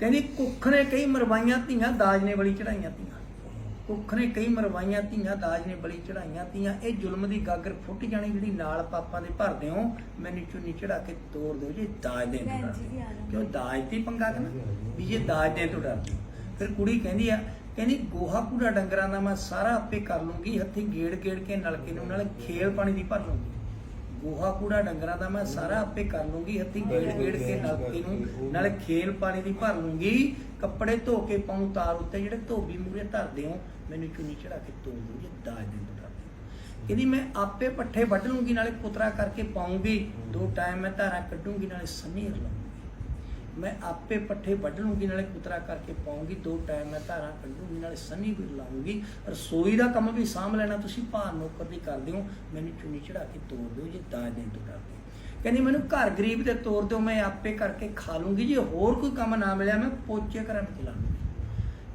ਕਹਿੰਦੀ ਕੁੱਖ ਨੇ ਕਈ ਮਰਵਾਈਆਂ ਧੀਆਂ ਦਾਜ ਨੇ ਬਲੀ ਚੜਾਈਆਂ ਧੀਆਂ ਕੁੱਖ ਨੇ ਕਈ ਮਰਵਾਈਆਂ ਧੀਆਂ ਦਾਜ ਨੇ ਬਲੀ ਚੜਾਈਆਂ ਧੀਆਂ ਇਹ ਜ਼ੁਲਮ ਦੀ ਗਾਗਰ ਫੁੱਟ ਜਾਣੀ ਜਿਹੜੀ ਨਾਲ ਪਾਪਾਂ ਦੇ ਭਰਦੇ ਹੋ ਮੈਨੂੰ ਚੁੰਨੀ ਚੜਾ ਕੇ ਤੋੜ ਦਿਓ ਜੇ ਦਾਜ ਦੇਣ ਤੋਂ ਡਰਦੇ। ਕਿਉਂ ਦਾਜ ਤੇ ਪੰਗਾ ਕਰਨਾ ਵੀ ਜੇ ਦਾਜ ਦੇਣ ਤੋਂ ਡਰਦੇ। ਫਿਰ ਕੁੜੀ ਕਹਿੰਦੀ ਆ ਕਹਿੰਦੀ ਗੋਹਾ ਕੂੜਾ ਡੰਗਰਾਂ ਦਾ ਮੈਂ ਸਾਰਾ ਆਪੇ ਕਰ ਲੂੰਗੀ ਹੱਥੀ ਗੇੜ ਗੇੜ ਕੇ ਨਲਕੇ ਨੂੰ ਨਾਲ ਖੇਲ ਪਾਣੀ ਦੀ ਭਰ ਲੂੰਗੀ ਗੋਹਾ ਕੂੜਾ ਡੰਗਰਾਂ ਦਾ ਮੈਂ ਸਾਰਾ ਆਪੇ ਕਰ ਲੂੰਗੀ ਹੱਥੀ ਗੇੜ ਗੇੜ ਕੇ ਨਲਕੇ ਨੂੰ ਨਾਲ ਖੇਲ ਪਾਣੀ ਦੀ ਭਰ ਲੂੰਗੀ ਕੱਪੜੇ ਧੋ ਕੇ ਪਾਉਂ ਤਾਰ ਉੱਤੇ ਜਿਹੜੇ ਧੋਬੀ ਮੂਰੇ ਧਰਦੇ ਹੋ ਮੈਨੂੰ ਚੁੰਨੀ ਚੜਾ ਕੇ ਤੋੜ ਦੂੰ ਜੇ ਦਾਜ ਡਰਦੇ ਹੋ। ਕਹਿੰਦੀ ਮੈਂ ਆਪੇ ਪੱਠੇ ਵੱਢ ਲੂੰਗੀ ਨਾਲੇ ਕੁਤਰਾ ਕਰਕੇ ਪਾਉਂਗੀ ਦੋ ਟਾਈਮ ਮੈਂ ਧਾਰਾਂ ਕੱਢੂੰਗੀ ਨਾਲੇ ਸੰਨੀਰ ਲਾਉਂਗੀ ਮੈਂ ਆਪੇ ਪੱਠੇ ਵੱਢ ਲੂੰਗੀ, ਨਾਲੇ ਕੁਤਰਾ ਕਰਕੇ ਪਾਉਂਗੀ, ਦੋ ਟਾਈਮ ਮੈਂ ਧਾਰਾਂ ਕੱਢੂਗੀ ਨਾਲੇ ਸੰਨੀ ਵੀ ਲਾਉਂਗੀ। ਰਸੋਈ ਦਾ ਕੰਮ ਵੀ ਸਾਂਭ ਲੈਣਾ, ਤੁਸੀਂ ਭਾਰ ਨੌਕਰ ਦੀ ਕਰਦੇ ਹੋ, ਮੈਨੂੰ ਚੁੰਨੀ ਚੜਾ ਕੇ ਤੋੜ ਦਿਓ ਜੇ, ਦਾਜ ਦੇਣ ਤੋਂ ਡਰਦੇ ਕਹਿੰਦੀ, ਮੈਨੂੰ ਘਰ ਗਰੀਬ ਤੇ ਤੋੜ ਦਿਓ, ਮੈਂ ਆਪੇ ਕਰਕੇ ਖਾ ਲੂੰਗੀ ਜੇ, ਹੋਰ ਕੋਈ ਕੰਮ ਨਾ ਮਿਲਿਆ, ਮੈਂ ਪੋਚੇ ਘਰਾਂ ਵਿੱਚ ਲਾ ਲੂੰਗੀ।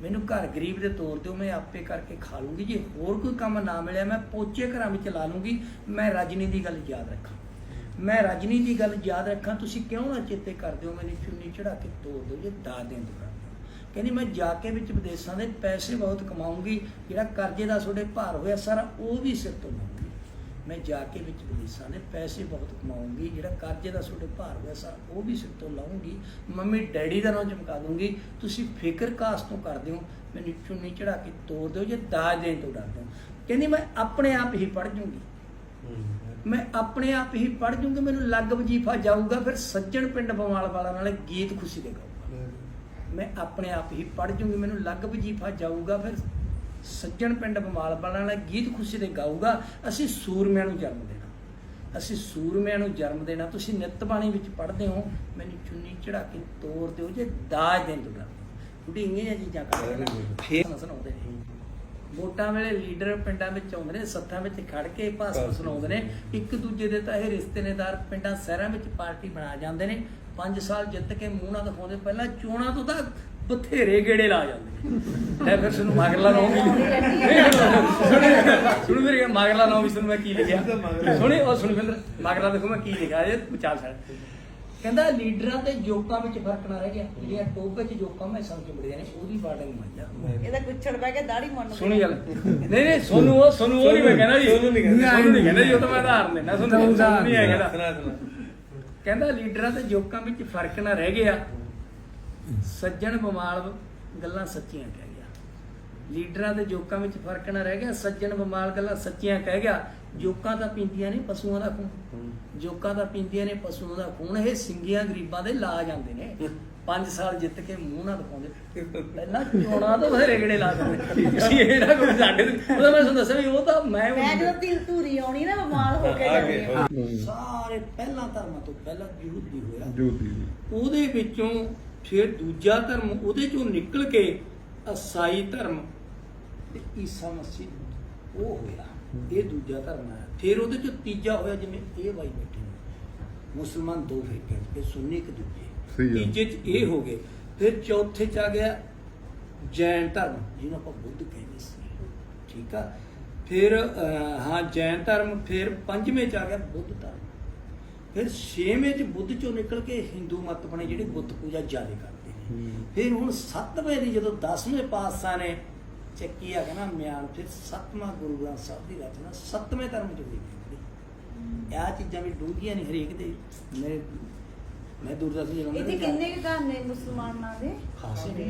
ਮੈਨੂੰ ਘਰ ਗਰੀਬ ਦੇ ਤੌਰ ਤੇ ਮੈਂ ਆਪੇ ਕਰਕੇ ਖਾ ਲੂੰਗੀ ਜੇ, ਹੋਰ ਕੋਈ ਕੰਮ ਨਾ ਮਿਲਿਆ, ਮੈਂ ਪੋਚੇ ਘਰਾਂ ਵਿੱਚ ਲਾ ਲੂੰਗੀ, ਮੈਂ ਰਜਨੀ ਦੀ ਗੱਲ ਯਾਦ ਰੱਖਾਂ। ਮੈਂ ਰਜਨੀ ਦੀ ਗੱਲ ਯਾਦ ਰੱਖਾਂ, ਤੁਸੀਂ ਕਿਉਂ ਨਾ ਚੇਤੇ ਕਰਦੇ ਹੋ ਮੈਨੂੰ ਚੁੰਨੀ ਚੜਾ ਕੇ ਤੋੜ ਦਿਓ, ਜੇ ਦਾਦ ਦੇਣ ਤੋਂ ਡਰਦੇ ਹੋ। ਕਹਿੰਦੀ ਮੈਂ ਜਾ ਕੇ ਵਿੱਚ ਵਿਦੇਸ਼ਾਂ ਦੇ ਪੈਸੇ ਬਹੁਤ ਕਮਾਉਂਗੀ, ਜਿਹੜਾ ਕਰਜ਼ੇ ਦਾ ਤੁਹਾਡੇ ਭਾਰ ਹੋਇਆ ਸਾਰਾ ਉਹ ਵੀ ਸਿਰ ਤੋਂ ਲਾਉਂਗੀ ਮੈਂ ਜਾ ਕੇ ਵਿੱਚ ਵਿਦੇਸ਼ਾਂ ਦੇ ਪੈਸੇ ਬਹੁਤ ਕਮਾਉਂਗੀ, ਜਿਹੜਾ ਕਰਜ਼ੇ ਦਾ ਤੁਹਾਡੇ ਭਾਰ ਹੋਇਆ ਸਾਰਾ ਉਹ ਵੀ ਸਿਰ ਤੋਂ ਲਾਉਂਗੀ ਮੰਮੀ ਡੈਡੀ ਦਾ ਨਾਮ ਚਮਕਾ ਦੂੰਗੀ ਤੁਸੀਂ ਫਿਕਰ ਕਾਸ ਤੋਂ ਕਰਦੇ ਹੋ, ਮੈਨੂੰ ਚੁੰਨੀ ਚੜਾ ਕੇ ਤੋੜ ਦਿਓ, ਜੇ ਦਾਜ ਦੇਣ ਤੋਂ ਡਰਦੇ ਹੋ। ਕਹਿੰਦੀ ਮੈਂ ਆਪਣੇ ਆਪ ਹੀ ਪੜ ਜੂੰਗੀ। ਮੈਂ ਆਪਣੇ ਆਪ ਹੀ ਪੜ ਜੂੰਗੀ ਮੈਨੂੰ ਲੱਗ ਵਜੀਫਾ ਜਾਊਗਾ ਫਿਰ ਸੱਜਣ ਪਿੰਡ ਬਵਾਲ ਵਾਲਾ ਨਾਲ ਗੀਤ ਖੁਸ਼ੀ ਦੇ ਗਾਊਗਾ। ਮੈਂ ਆਪਣੇ ਆਪ ਹੀ ਪੜ ਜੂੰਗੀ ਮੈਨੂੰ ਲੱਗ ਵਜੀਫਾ ਜਾਊਗਾ ਫਿਰ ਸੱਜਣ ਪਿੰਡ ਬਮਾਲ ਵਾਲਾ ਨਾਲ ਗੀਤ ਖੁਸ਼ੀ ਦੇ ਗਾਊਗਾ। ਅਸੀਂ ਸੂਰਮਿਆਂ ਨੂੰ ਜਨਮ ਦੇਣਾ। ਅਸੀਂ ਸੂਰਮਿਆਂ ਨੂੰ ਜਨਮ ਦੇਣਾ। ਤੁਸੀਂ ਨਿੱਤ ਬਾਣੀ ਵਿੱਚ ਪੜ੍ਹਦੇ ਹੋ ਮੈਨੂੰ ਚੁੰਨੀ ਚੜਾ ਕੇ ਤੋੜ ਦਿਓ ਜੇ ਦਾਜ ਦੇਣ ਤੋਂ ਡਰਦੇ ਕੁੜੀਆਂ ਇਹ ਚੀਜ਼ਾਂ ਕਰਦੇ ਫੇਰ ਸੁਣਾਉਂਦੇ ਨੇ ਵੋਟਾਂ ਵੇਲੇ ਲੀਡਰ ਪਿੰਡਾਂ ਵਿੱਚ ਆਉਂਦੇ ਨੇ ਸੱਥਾਂ ਵਿੱਚ ਖੜ ਕੇ ਭਾਸ਼ਣ ਸੁਣਾਉਂਦੇ ਨੇ। ਇੱਕ ਦੂਜੇ ਦੇ ਤਾਂ ਇਹ ਰਿਸ਼ਤੇਦਾਰ ਪਿੰਡਾਂ ਸ਼ਹਿਰਾਂ ਵਿੱਚ ਪਾਰਟੀ ਬਣਾ ਜਾਂਦੇ ਨੇ। 5 ਸਾਲ ਜਿੱਤ ਕੇ ਮੂੰਹ ਨਾ ਦਿਖਾਉਂਦੇ ਪਹਿਲਾਂ ਚੋਣਾਂ ਤੋਂ ਤਾਂ ਬਥੇਰੇ ਗੇੜੇ ਲਾ ਜਾਂਦੇ ਨੇ। ਲੈ ਫਿਰ ਸਾਨੂੰ ਮਗਰਲਾ ਨਾਮ ਵੀ ਸੁਣੀ ਸੁਣੀ ਮੇਰੀ ਮਗਰਲਾ ਨਾਮ ਵੀ ਤੁਹਾਨੂੰ ਮੈਂ ਕੀ ਲਿਖਿਆ? ਸੁਣੀ ਉਹ ਸੁਣੀ ਫਿਰ ਮਗਰਲਾ ਦੇਖੋ ਮੈਂ ਕੀ ਲਿਖਿਆ ਇਹ ਵਿਚਾਰ ਸਾਡਾ ਕਹਿੰਦਾ ਲੀਡਰਾਂ ਤੇ ਜੋਕਾਂ ਵਿੱਚ ਫ਼ਰਕ ਨਾ ਰਹਿ ਗਿਆ। ਜਿਹੜੀਆਂ ਟੋਪ ਵਿੱਚ ਜੋਕਾਂ ਮੈਂ ਸਮਝ ਮੁੜਦੇ ਨੇ ਉਹਦੀ ਬਾਟਿੰਗ ਮੰਜਾ ਇਹਦਾ ਕੁੱਛੜ ਬਹਿ ਕੇ ਦਾੜੀ ਮੁੰਨ ਸੁਣੀ ਗੱਲ। ਨਹੀਂ ਨਹੀਂ ਸੋਨੂੰ ਉਹ ਸੋਨੂੰ ਉਹ ਨਹੀਂ ਮੈਂ ਕਹਿੰਦਾ ਜੀ। ਸੋਨੂੰ ਨਹੀਂ ਕਹਿੰਦਾ। ਸੋਨੂੰ ਨਹੀਂ ਕਹਿੰਦਾ ਜੀ ਉਹ ਤਾਂ ਮੈਂ ਉਦਾਹਰਨ ਦੇਣਾ ਤਾਂ ਸੋਨੂੰ ਨਹੀਂ ਹੈ ਕਹਿੰਦਾ ਸੁਣਾ ਸੁਣਾ। ਕਹਿੰਦਾ ਲੀਡਰਾਂ ਤੇ ਜੋਕਾਂ ਵਿੱਚ ਫ਼ਰਕ ਨਾ ਰਹਿ ਗਿਆ। ਸੱਜਣ ਬਮਾਲ ਗੱਲਾਂ ਸੱਚੀਆਂ ਕਹਿ ਗਿਆ। ਲੀਡਰਾਂ ਤੇ ਜੋਕਾਂ ਵਿੱਚ ਫ਼ਰਕ ਨਾ ਰਹਿ ਗਿਆ ਸੱਜਣ ਬਮਾਲ ਗੱਲਾਂ ਸੱਚੀਆਂ ਕਹਿ ਗਿਆ ਜੋਕਾਂ ਤਾਂ ਪੀਂਦੀਆਂ ਨੇ ਪਸ਼ੂਆਂ ਦਾ ਖੂਨ। ਜੋਕਾਂ ਤਾਂ ਪੀਂਦੀਆਂ ਨੇ ਪਸ਼ੂਆਂ ਦਾ ਖੂਨ ਇਹ ਸਿੰਗੀਆਂ ਗਰੀਬਾਂ ਦੇ ਲਾ ਜਾਂਦੇ ਨੇ। 5 ਸਾਲ ਜਿੱਤ ਕੇ ਮੂੰਹ ਨਾ ਦਿਖਾਉਂਦੇ। ਪਹਿਲਾਂ ਚੋਣਾਂ ਤੋਂ ਬਥੇਰੇ ਗੇੜੇ ਲਾ ਜਾਂਦੇ ਤੁਸੀਂ ਇਹ ਨਾ ਕੋਈ ਸਾਡੇ ਉਹਦਾ ਮੈਂ ਤੁਹਾਨੂੰ ਦੱਸਿਆ ਵੀ ਉਹ ਤਾਂ ਮੈਂ ਮੈਂ ਜਦੋਂ ਤਿਲ ਧੂਰੀ ਆਉਣੀ ਨਾ ਬਿਮਾਰ ਹੋ ਕੇ ਜਾਂਦੀ। ਸਾਰੇ ਪਹਿਲਾਂ ਧਰਮਾਂ ਤੋਂ ਪਹਿਲਾਂ ਯਹੂਦੀ ਹੋਇਆ। ਜੋਤੀ ਉਹਦੇ ਵਿੱਚੋਂ ਫਿਰ ਦੂਜਾ ਧਰਮ ਉਹਦੇ ਚੋਂ ਨਿਕਲ ਕੇ ਈਸਾਈ ਧਰਮ ਤੇ ਈਸਾ ਮਸੀਹ ਉਹ ਹੋਇਆ ਇਹ ਦੂਜਾ ਧਰਮ ਹੈ। ਫਿਰ ਉਹਦੇ ਚੋਂ ਤੀਜਾ ਹੋਇਆ ਜਿਵੇਂ ਇਹ ਬਾਈ ਬੈਠੇ ਮੁਸਲਮਾਨ ਦੋ ਫਿਰਕੇ ਇਹ ਸੁੰਨੀ ਇੱਕ ਦੂਜੇ। ਤੀਜੇ ਚ ਇਹ ਹੋ ਗਏ। ਫਿਰ ਚੌਥੇ ਚ ਆ ਗਿਆ ਜੈਨ ਧਰਮ ਜਿਹਨੂੰ ਆਪਾਂ ਬੁੱਧ ਕਹਿੰਦੇ ਸੀ। ਠੀਕ ਆ? ਫਿਰ ਹਾਂ ਜੈਨ ਧਰਮ ਫਿਰ ਪੰਜਵੇਂ ਚ ਆ ਗਿਆ ਬੁੱਧ ਧਰਮ। ਫਿਰ ਛੇਵੇਂ ਚ ਬੁੱਧ ਚੋਂ ਨਿਕਲ ਕੇ ਹਿੰਦੂ ਮਤ ਬਣੇ ਜਿਹੜੇ ਬੁੱਤ ਪੂਜਾ ਜ਼ਿਆਦਾ ਕਰਦੇ ਨੇ। ਫਿਰ ਹੁਣ ਸੱਤਵੇਂ ਦੀ ਜਦੋਂ 10ਵੇਂ ਪਾਤਸ਼ਾਹ ਨੇ ਚੱਕੀ ਆ ਗਿਆ ਨਾ ਮਿਆਨ ਫਿਰ ਸੱਤਵਾਂ ਗੁਰੂ ਗ੍ਰੰਥ ਸਾਹਿਬ ਦੀ ਰਚਨਾ ਸੱਤਵੇਂ ਧਰਮ ਚ ਹੋਈ ਇਹ ਆਹ ਚੀਜ਼ਾਂ ਵੀ ਡੂੰਘੀਆਂ ਨਹੀਂ ਹਰੇਕ ਦੇ ਮੈਂ ਮੈਂ ਦੂਰਦਰਸ਼ਨ ਜਲੰਧਰ ਇੱਥੇ ਕਿੰਨੇ ਕੁ ਘਰ ਨੇ ਮੁਸਲਮਾਨਾਂ ਦੇ? ਖਾਸੇ ਨੇ।